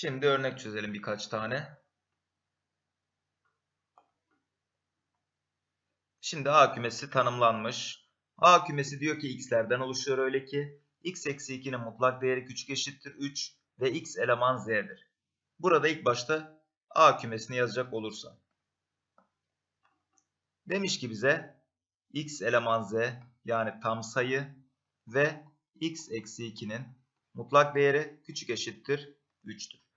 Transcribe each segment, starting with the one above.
Şimdi örnek çözelim birkaç tane. Şimdi A kümesi tanımlanmış. A kümesi diyor ki x'lerden oluşuyor öyle ki x eksi 2'nin mutlak değeri küçük eşittir 3 ve x eleman z'dir. Burada ilk başta A kümesini yazacak olursa. Demiş ki bize x eleman z yani tam sayı ve x eksi 2'nin mutlak değeri küçük eşittir 3'tür.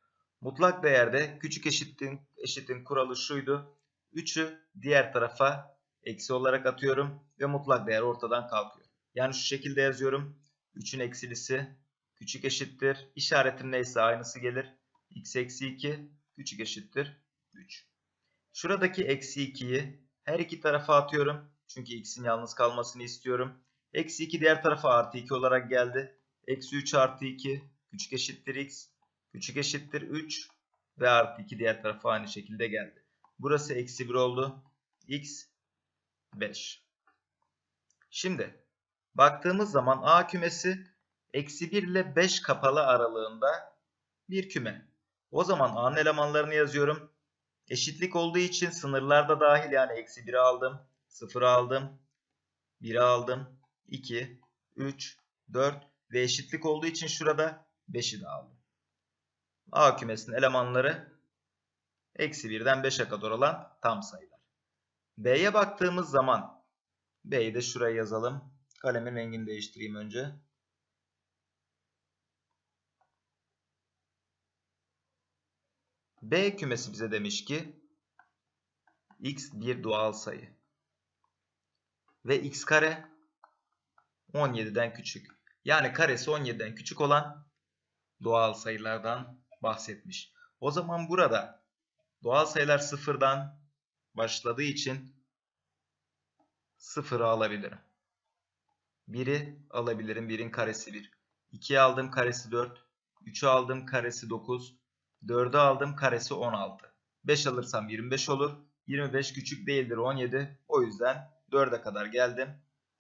Mutlak değerde küçük eşittin, eşitin kuralı şuydu. 3'ü diğer tarafa eksi olarak atıyorum ve mutlak değer ortadan kalkıyor. Yani şu şekilde yazıyorum. 3'ün eksilisi küçük eşittir. İşaretim neyse aynısı gelir. x eksi 2 küçük eşittir 3. Şuradaki eksi 2'yi her iki tarafa atıyorum. Çünkü x'in yalnız kalmasını istiyorum. Eksi 2 diğer tarafa artı 2 olarak geldi. Eksi 3 artı 2 küçük eşittir x. Küçük eşittir 3 ve artı 2 diğer tarafa aynı şekilde geldi. Burası eksi 1 oldu. x 5. Şimdi baktığımız zaman A kümesi eksi 1 ile 5 kapalı aralığında bir küme. O zaman A'nın elemanlarını yazıyorum. Eşitlik olduğu için sınırlar da dahil yani eksi 1'i aldım, 0'ı aldım, 1'i aldım, 2, 3, 4 ve eşitlik olduğu için şurada 5'i de aldım. A kümesinin elemanları eksi 1'den 5'e kadar olan tam sayılar. B'ye baktığımız zaman B'yi de şuraya yazalım. Kalemin rengini değiştireyim önce. B kümesi bize demiş ki x bir doğal sayı ve x kare 17'den küçük. Yani karesi 17'den küçük olan doğal sayılardan bahsetmiş. O zaman burada doğal sayılar sıfırdan başladığı için sıfırı alabilirim. 1'i alabilirim. 1'in karesi 1. 2'yi aldım karesi 4. 3'ü aldım karesi 9. 4'ü aldım karesi 16. 5 alırsam 25 olur. 25 küçük değildir 17. O yüzden 4'e kadar geldim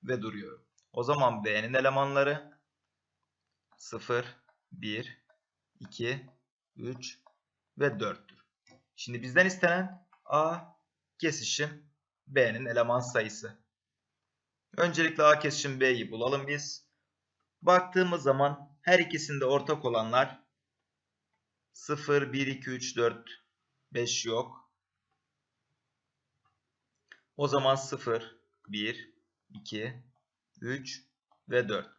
ve duruyorum. O zaman B'nin elemanları 0, 1, 2, 3 ve 4'tür. Şimdi bizden istenen A kesişim B'nin eleman sayısı. Öncelikle A kesişim B'yi bulalım biz. Baktığımız zaman her ikisinde ortak olanlar 0, 1, 2, 3, 4, 5 yok. O zaman 0, 1, 2, 3 ve 4.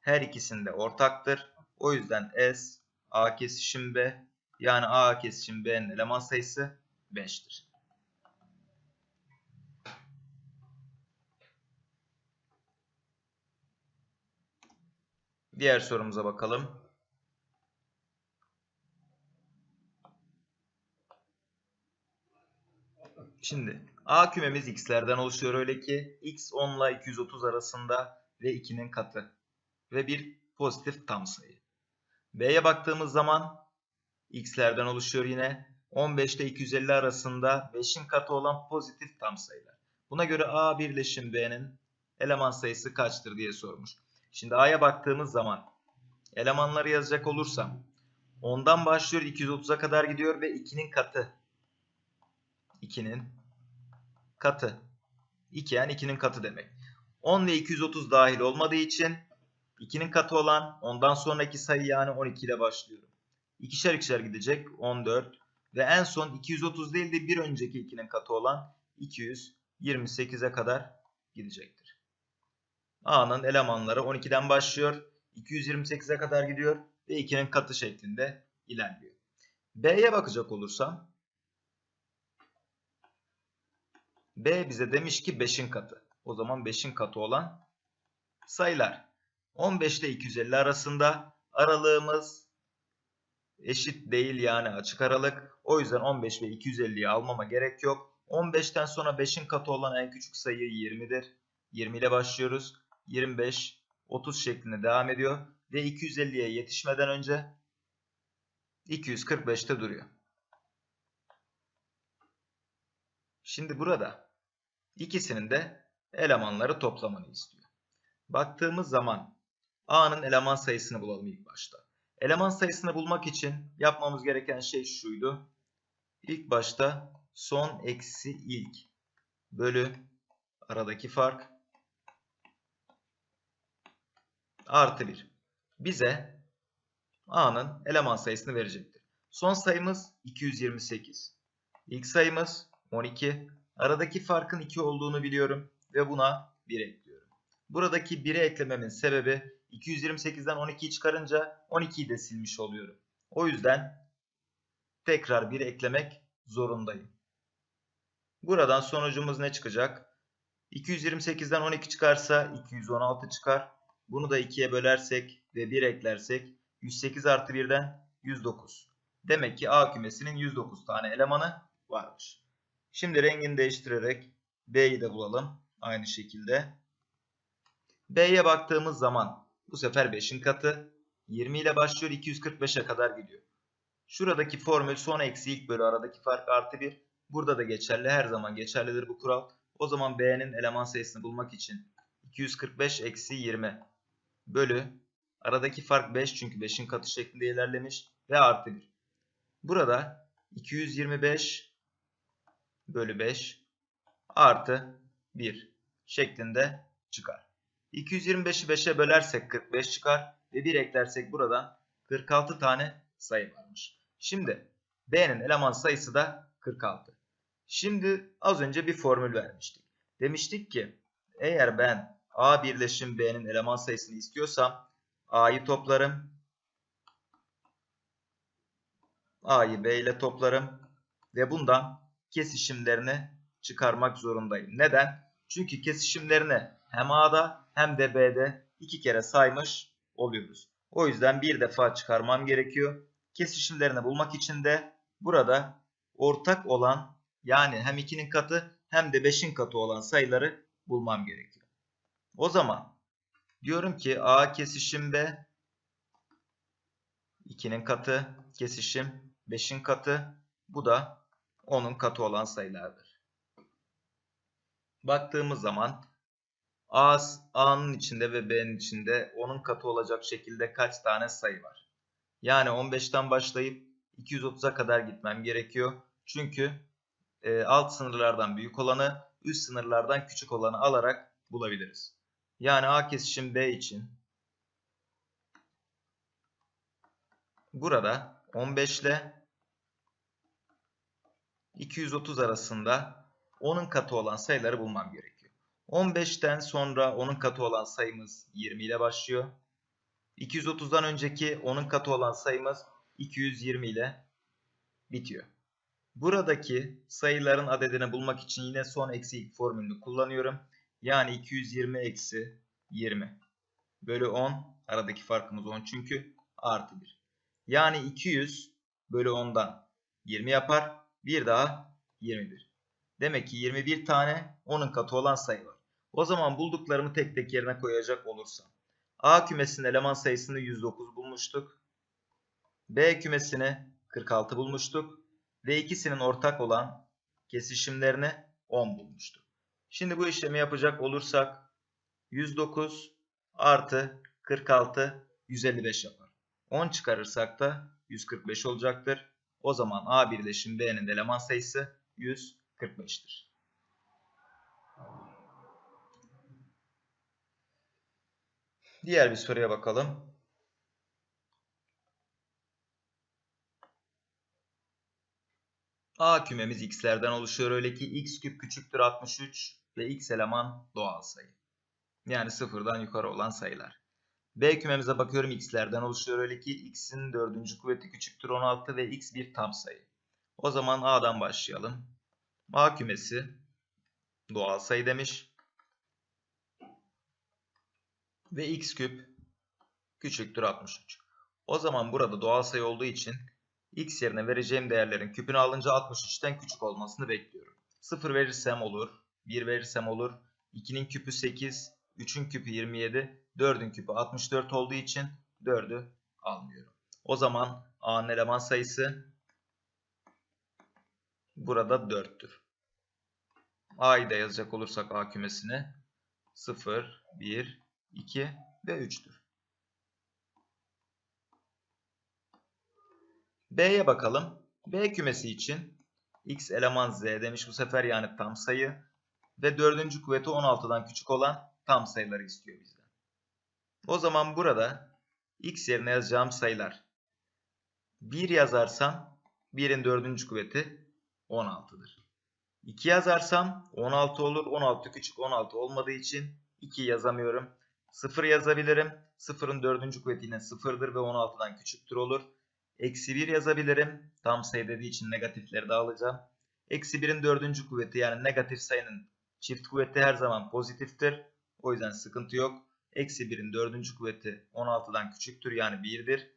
Her ikisinde ortaktır. O yüzden S, A kesişim B yani A kesişim B'nin eleman sayısı 5'tir. Diğer sorumuza bakalım. Şimdi A kümemiz x'lerden oluşuyor öyle ki x 10 ile 230 arasında ve 2'nin katı ve bir pozitif tam sayı. B'ye baktığımız zaman x'lerden oluşuyor yine 15 ile 250 arasında 5'in katı olan pozitif tam sayılar. Buna göre A birleşim B'nin eleman sayısı kaçtır diye sormuş. Şimdi A'ya baktığımız zaman elemanları yazacak olursam 10'dan başlıyor 230'a kadar gidiyor ve 2'nin katı. 2'nin katı. 2 yani 2'nin katı demek. 10 ile 230 dahil olmadığı için 2'nin katı olan ondan sonraki sayı yani 12 ile başlıyorum. İkişer ikişer gidecek 14 ve en son 230 değil de bir önceki 2'nin katı olan 228'e kadar gidecektir. A'nın elemanları 12'den başlıyor. 228'e kadar gidiyor ve 2'nin katı şeklinde ilerliyor. B'ye bakacak olursam B bize demiş ki 5'in katı. O zaman 5'in katı olan sayılar. 15 ile 250 arasında aralığımız eşit değil yani açık aralık. O yüzden 15 ve 250'yi almama gerek yok. 15'ten sonra 5'in katı olan en küçük sayı 20'dir. 20 ile başlıyoruz. 25, 30 şeklinde devam ediyor. Ve 250'ye yetişmeden önce 245'te duruyor. Şimdi burada ikisinin de elemanları toplamanı istiyor. Baktığımız zaman A'nın eleman sayısını bulalım ilk başta. Eleman sayısını bulmak için yapmamız gereken şey şuydu. İlk başta son eksi ilk bölü aradaki fark artı 1. Bize A'nın eleman sayısını verecektir. Son sayımız 228. İlk sayımız 12. Aradaki farkın 2 olduğunu biliyorum ve buna 1 ekliyorum. Buradaki 1'i eklememin sebebi 228'den 12'yi çıkarınca 12'yi de silmiş oluyorum. O yüzden tekrar 1 eklemek zorundayım. Buradan sonucumuz ne çıkacak? 228'den 12 çıkarsa 216 çıkar. Bunu da 2'ye bölersek ve 1 eklersek 108 artı 1'den 109. Demek ki A kümesinin 109 tane elemanı varmış. Şimdi rengini değiştirerek B'yi de bulalım. Aynı şekilde. B'ye baktığımız zaman bu sefer 5'in katı 20 ile başlıyor 245'e kadar gidiyor. Şuradaki formül son eksi ilk bölü aradaki fark artı 1. Burada da geçerli. Her zaman geçerlidir bu kural. O zaman B'nin eleman sayısını bulmak için 245 eksi 20 bölü aradaki fark 5 çünkü 5'in katı şeklinde ilerlemiş ve artı 1. Burada 225 bölü 5 artı 1 şeklinde çıkar. 225'i 5'e bölersek 45 çıkar ve 1 eklersek buradan 46 tane sayı varmış. Şimdi B'nin eleman sayısı da 46. Şimdi az önce bir formül vermiştik. Demiştik ki eğer ben A birleşim B'nin eleman sayısını istiyorsam A'yı toplarım. A'yı B ile toplarım. Ve bundan kesişimlerini çıkarmak zorundayım. Neden? Çünkü kesişimlerini hem A'da hem de B'de iki kere saymış oluyoruz. O yüzden bir defa çıkarmam gerekiyor. Kesişimlerini bulmak için de burada ortak olan yani hem 2'nin katı hem de 5'in katı olan sayıları bulmam gerekiyor. O zaman diyorum ki A kesişim B 2'nin katı kesişim 5'in katı bu da 10'un katı olan sayılardır. Baktığımız zaman A, A'nın içinde ve B'nin içinde 10'un katı olacak şekilde kaç tane sayı var? Yani 15'ten başlayıp 230'a kadar gitmem gerekiyor. Çünkü e, alt sınırlardan büyük olanı üst sınırlardan küçük olanı alarak bulabiliriz. Yani A kesişim B için burada 15 ile 230 arasında 10'un katı olan sayıları bulmam gerekiyor. 15'ten sonra 10'un katı olan sayımız 20 ile başlıyor. 230'dan önceki 10'un katı olan sayımız 220 ile bitiyor. Buradaki sayıların adedini bulmak için yine son eksi ilk formülünü kullanıyorum. Yani 220 eksi 20 bölü 10 aradaki farkımız 10 çünkü artı 1. Yani 200 bölü 10'dan 20 yapar. Bir daha 21. Demek ki 21 tane 10'un katı olan sayı var. O zaman bulduklarımı tek tek yerine koyacak olursam. A kümesinin eleman sayısını 109 bulmuştuk. B kümesini 46 bulmuştuk. Ve ikisinin ortak olan kesişimlerini 10 bulmuştuk. Şimdi bu işlemi yapacak olursak 109 artı 46 155 yapar. 10 çıkarırsak da 145 olacaktır. O zaman A birleşim B'nin eleman sayısı 145'tir. Diğer bir soruya bakalım. A kümemiz x'lerden oluşuyor. Öyle ki x küp küçüktür 63 ve x eleman doğal sayı. Yani sıfırdan yukarı olan sayılar. B kümemize bakıyorum x'lerden oluşuyor. Öyle ki x'in dördüncü kuvveti küçüktür 16 ve x bir tam sayı. O zaman A'dan başlayalım. A kümesi doğal sayı demiş. Ve x küp küçüktür 63. O zaman burada doğal sayı olduğu için x yerine vereceğim değerlerin küpünü alınca 63'ten küçük olmasını bekliyorum. 0 verirsem olur, 1 verirsem olur, 2'nin küpü 8, 3'ün küpü 27, 4'ün küpü 64 olduğu için 4'ü almıyorum. O zaman A'nın eleman sayısı burada 4'tür. A'yı da yazacak olursak A kümesini 0, 1, 2 ve 3'tür. B'ye bakalım. B kümesi için x eleman z demiş bu sefer yani tam sayı ve dördüncü kuvveti 16'dan küçük olan tam sayıları istiyor bizden. O zaman burada x yerine yazacağım sayılar 1 yazarsam 1'in dördüncü kuvveti 16'dır. 2 yazarsam 16 olur. 16 küçük 16 olmadığı için 2 yazamıyorum. 0 yazabilirim. 0'ın dördüncü kuvveti yine 0'dır ve 16'dan küçüktür olur. Eksi 1 yazabilirim. Tam sayı dediği için negatifleri de alacağım. Eksi 1'in dördüncü kuvveti yani negatif sayının çift kuvveti her zaman pozitiftir. O yüzden sıkıntı yok. Eksi 1'in dördüncü kuvveti 16'dan küçüktür yani 1'dir.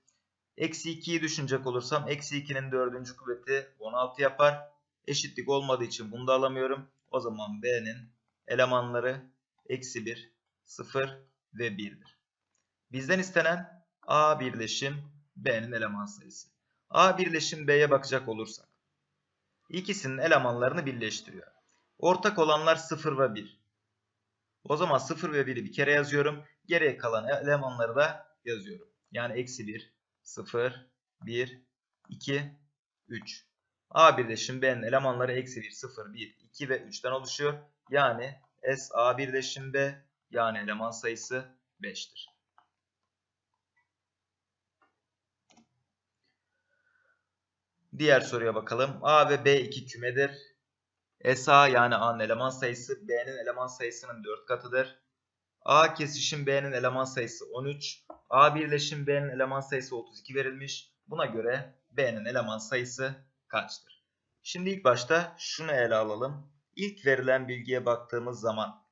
Eksi 2'yi düşünecek olursam eksi 2'nin dördüncü kuvveti 16 yapar. Eşitlik olmadığı için bunu da alamıyorum. O zaman B'nin elemanları eksi 1, 0 ve 1'dir. Bizden istenen A birleşim B'nin eleman sayısı. A birleşim B'ye bakacak olursak. İkisinin elemanlarını birleştiriyor. Ortak olanlar 0 ve 1. O zaman 0 ve 1'i bir kere yazıyorum. Geriye kalan elemanları da yazıyorum. Yani eksi 1, 0, 1, 2, 3. A birleşim B'nin elemanları eksi 1, 0, 1, 2 ve 3'ten oluşuyor. Yani S A birleşim B yani eleman sayısı 5'tir. Diğer soruya bakalım. A ve B iki kümedir. SA yani A'nın eleman sayısı B'nin eleman sayısının 4 katıdır. A kesişim B'nin eleman sayısı 13. A birleşim B'nin eleman sayısı 32 verilmiş. Buna göre B'nin eleman sayısı kaçtır? Şimdi ilk başta şunu ele alalım. İlk verilen bilgiye baktığımız zaman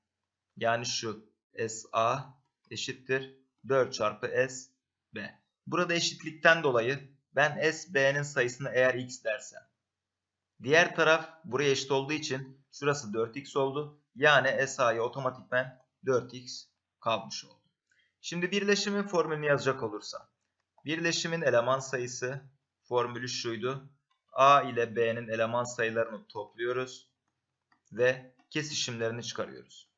yani şu SA eşittir 4 çarpı S B. Burada eşitlikten dolayı ben S B'nin sayısını eğer x dersem diğer taraf buraya eşit olduğu için şurası 4x oldu. Yani SA'ya otomatikmen 4x kalmış oldu. Şimdi birleşimin formülünü yazacak olursam. Birleşimin eleman sayısı formülü şuydu. A ile B'nin eleman sayılarını topluyoruz ve kesişimlerini çıkarıyoruz.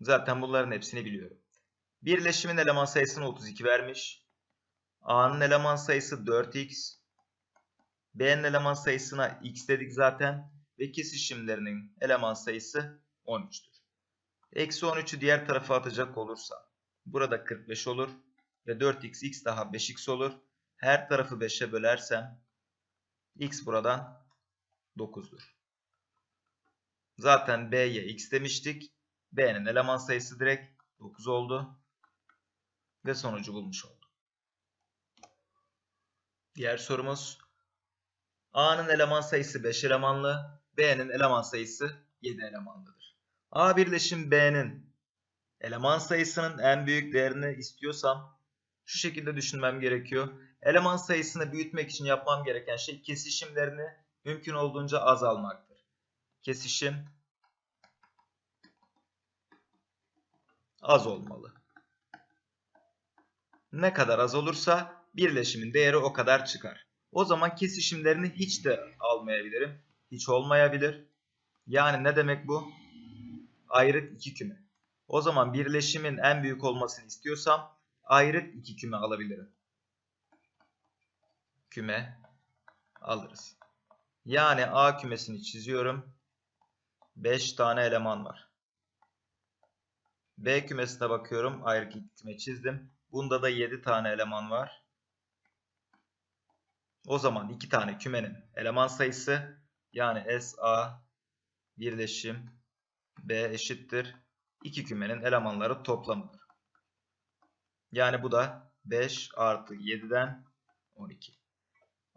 Zaten bunların hepsini biliyorum. Birleşimin eleman sayısını 32 vermiş. A'nın eleman sayısı 4x. B'nin eleman sayısına x dedik zaten. Ve kesişimlerinin eleman sayısı 13'tür. Eksi 13'ü diğer tarafa atacak olursa. Burada 45 olur. Ve 4x x daha 5x olur. Her tarafı 5'e bölersem x buradan 9'dur. Zaten B'ye x demiştik. B'nin eleman sayısı direkt 9 oldu. Ve sonucu bulmuş olduk. Diğer sorumuz. A'nın eleman sayısı 5 elemanlı. B'nin eleman sayısı 7 elemanlıdır. A birleşim B'nin eleman sayısının en büyük değerini istiyorsam şu şekilde düşünmem gerekiyor. Eleman sayısını büyütmek için yapmam gereken şey kesişimlerini mümkün olduğunca azalmaktır. Kesişim az olmalı. Ne kadar az olursa birleşimin değeri o kadar çıkar. O zaman kesişimlerini hiç de almayabilirim. Hiç olmayabilir. Yani ne demek bu? Ayrık iki küme. O zaman birleşimin en büyük olmasını istiyorsam ayrık iki küme alabilirim. Küme alırız. Yani A kümesini çiziyorum. 5 tane eleman var. B kümesine bakıyorum. Ayrık iki küme çizdim. Bunda da 7 tane eleman var. O zaman iki tane kümenin eleman sayısı yani SA birleşim B eşittir. İki kümenin elemanları toplamıdır. Yani bu da 5 artı 7'den 12.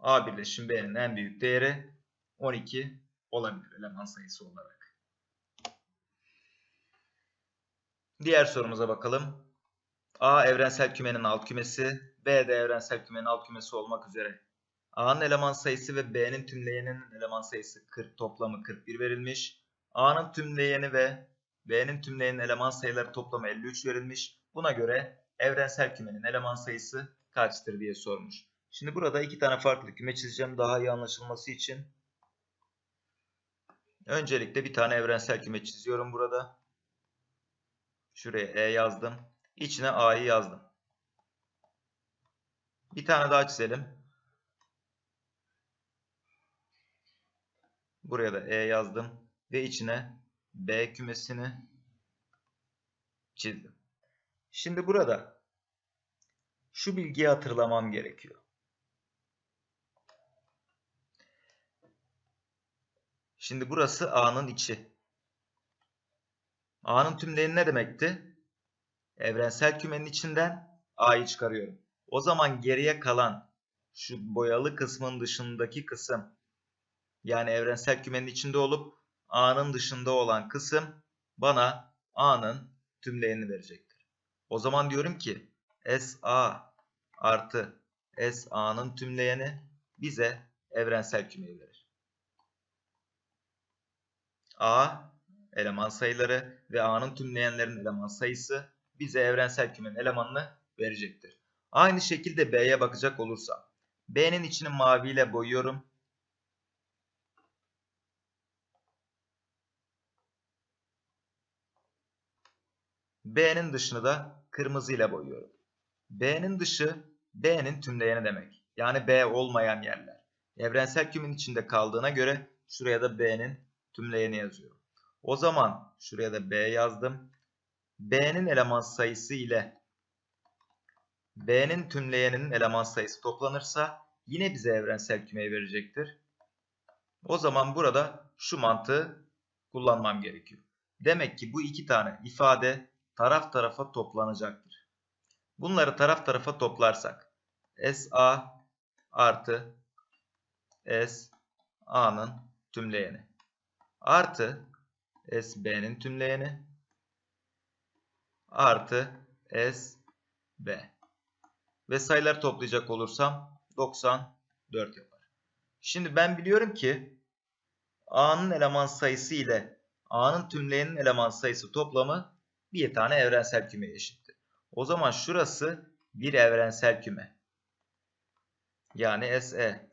A birleşim B'nin en büyük değeri 12 olabilir eleman sayısı olarak. Diğer sorumuza bakalım. A evrensel kümenin alt kümesi, B de evrensel kümenin alt kümesi olmak üzere A'nın eleman sayısı ve B'nin tümleyeninin eleman sayısı 40 toplamı 41 verilmiş. A'nın tümleyeni ve B'nin tümleyenin eleman sayıları toplamı 53 verilmiş. Buna göre evrensel kümenin eleman sayısı kaçtır diye sormuş. Şimdi burada iki tane farklı küme çizeceğim daha iyi anlaşılması için. Öncelikle bir tane evrensel küme çiziyorum burada. Şuraya E yazdım. İçine A'yı yazdım. Bir tane daha çizelim. Buraya da E yazdım. Ve içine B kümesini çizdim. Şimdi burada şu bilgiyi hatırlamam gerekiyor. Şimdi burası A'nın içi. A'nın tümleyeni ne demekti? Evrensel kümenin içinden A'yı çıkarıyorum. O zaman geriye kalan şu boyalı kısmın dışındaki kısım yani evrensel kümenin içinde olup A'nın dışında olan kısım bana A'nın tümleyenini verecektir. O zaman diyorum ki SA artı SA'nın tümleyeni bize evrensel kümeyi verir. A eleman sayıları ve A'nın tümleyenlerin eleman sayısı bize evrensel kümenin elemanını verecektir. Aynı şekilde B'ye bakacak olursam B'nin içini maviyle boyuyorum. B'nin dışını da kırmızıyla boyuyorum. B'nin dışı B'nin tümleyeni demek. Yani B olmayan yerler. Evrensel kümenin içinde kaldığına göre şuraya da B'nin tümleyeni yazıyorum. O zaman şuraya da B yazdım. B'nin eleman sayısı ile B'nin tümleyeninin eleman sayısı toplanırsa yine bize evrensel kümeyi verecektir. O zaman burada şu mantığı kullanmam gerekiyor. Demek ki bu iki tane ifade taraf tarafa toplanacaktır. Bunları taraf tarafa toplarsak SA artı S A'nın tümleyeni artı SB'nin tümleyeni artı SB ve sayıları toplayacak olursam 94 yapar. Şimdi ben biliyorum ki A'nın eleman sayısı ile A'nın tümleyenin eleman sayısı toplamı bir tane evrensel kümeye eşittir. O zaman şurası bir evrensel küme. Yani SE.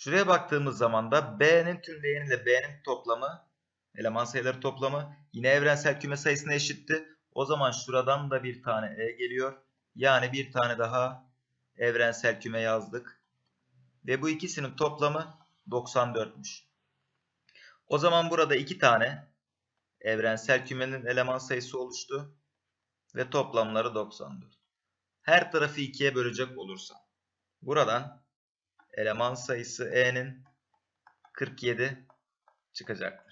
Şuraya baktığımız zaman da B'nin tümleyeni ile B'nin toplamı, eleman sayıları toplamı yine evrensel küme sayısına eşitti. O zaman şuradan da bir tane E geliyor. Yani bir tane daha evrensel küme yazdık. Ve bu ikisinin toplamı 94'müş. O zaman burada iki tane evrensel kümenin eleman sayısı oluştu. Ve toplamları 94. Her tarafı ikiye bölecek olursam. Buradan eleman sayısı E'nin 47 çıkacaktır.